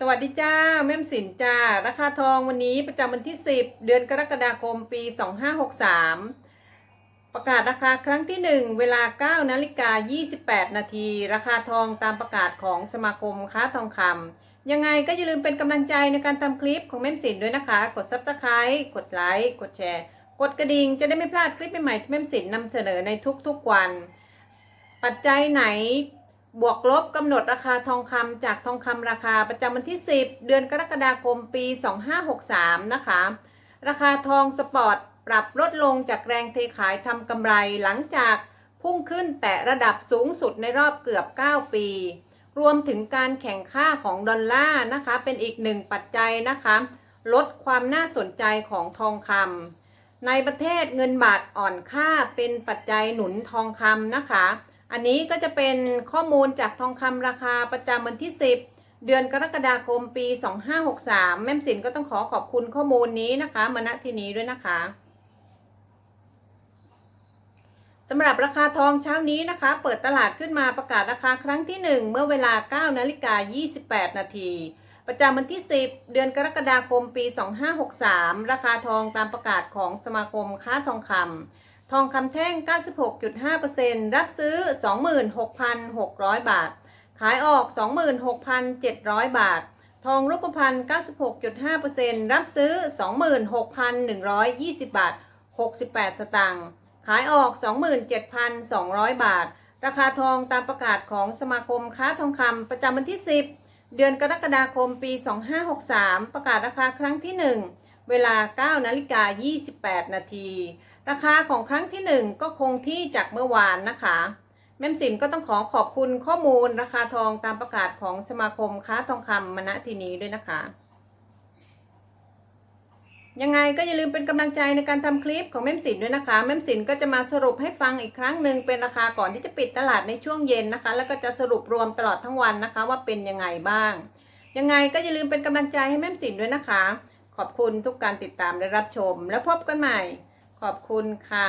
สวัสดีจ้าแม่มสินจ้า ราคาทองวันนี้ประจำวันที่ 10 เดือนกรกฎาคมปี 2563 ประกาศราคาครั้งที่ 1 เวลา9นาฬิกา28 นาที ราคาทองตามประกาศของสมาคมค้าทองคำยังไงก็อย่าลืมเป็นกำลังใจในการทำคลิปของแม่มสินด้วยนะคะ กด Subscribe กดไลค์กดแชร์ กดกระดิ่งจะได้ไม่พลาดคลิปใหม่ๆที่แม่มสินนำเสนอในทุกๆวัน ปัจจัยไหน บวกลบกำหนดราคาทองคำจากทองคำราคาประจำวันที่ 10 เดือนกรกฎาคมปี 2563 นะคะ ราคาทองสปอร์ตปรับลดลงจากแรงเทขายทำกำไรหลังจากพุ่งขึ้นแต่ระดับสูงสุดในรอบเกือบ 9 ปี รวมถึงการแข่งค่าของดอลลาร์นะคะ เป็นอีกหนึ่งปัจจัยนะคะ ลดความน่าสนใจของทองคำในประเทศเงินบาทอ่อนค่าเป็นปัจจัยหนุนทองคำนะคะ อันนี้ก็จะเป็นข้อมูลจากทองคำราคาประจำวันที่ 10 เดือนกรกฎาคมปี 2563 แม่มสินก็ต้องขอขอบคุณข้อมูลนี้นะคะมาณที่นี้ด้วยนะคะสำหรับราคาทองเช้านี้นะคะ เปิดตลาดขึ้นมาประกาศราคาครั้งที่ 1 เมื่อเวลา 9 นาฬิกา 28 นาที ประจำวันที่ 10 เดือนกรกฎาคมปี 2563 ราคาทองตามประกาศของสมาคมค้าทองคำ ทองคำแท่ง 96.5%รับซื้อ 26,600 บาท ขายออก 26,700 บาท ทองรูปพรรณ96.5%รับซื้อ 26,120 บาท 68 สตางค์ ขายออก 27,200 บาท ราคาทองตามประกาศของสมาคมค้าทองคำประจำวันที่ 10 เดือนกรกฎาคมปี 2563 ประกาศราคาครั้งที่ 1 เวลา 9 นาฬิกา 28 นาที ราคาของครั้งที่ 1 ก็คงที่จากเมื่อวานนะคะแม่มสินก็ต้องขอขอบคุณข้อมูลราคาทองตามประกาศของสมาคมค้าทองคำมณทีนี้ด้วยนะคะ ยังไงก็อย่าลืมเป็นกำลังใจในการทำคลิปของแม่มสินด้วยนะคะแม่มสินก็จะมาสรุปให้ฟังอีกครั้งหนึ่งเป็นราคาก่อนที่จะปิดตลาดในช่วงเย็นนะคะ แล้วก็จะสรุปรวมตลอดทั้งวันนะคะ ว่าเป็นยังไงบ้าง ยังไงก็อย่าลืมเป็นกำลังใจให้แม่มสินด้วยนะคะ ขอบคุณทุกการติดตามและรับชม แล้วพบกันใหม่ ขอบคุณค่ะ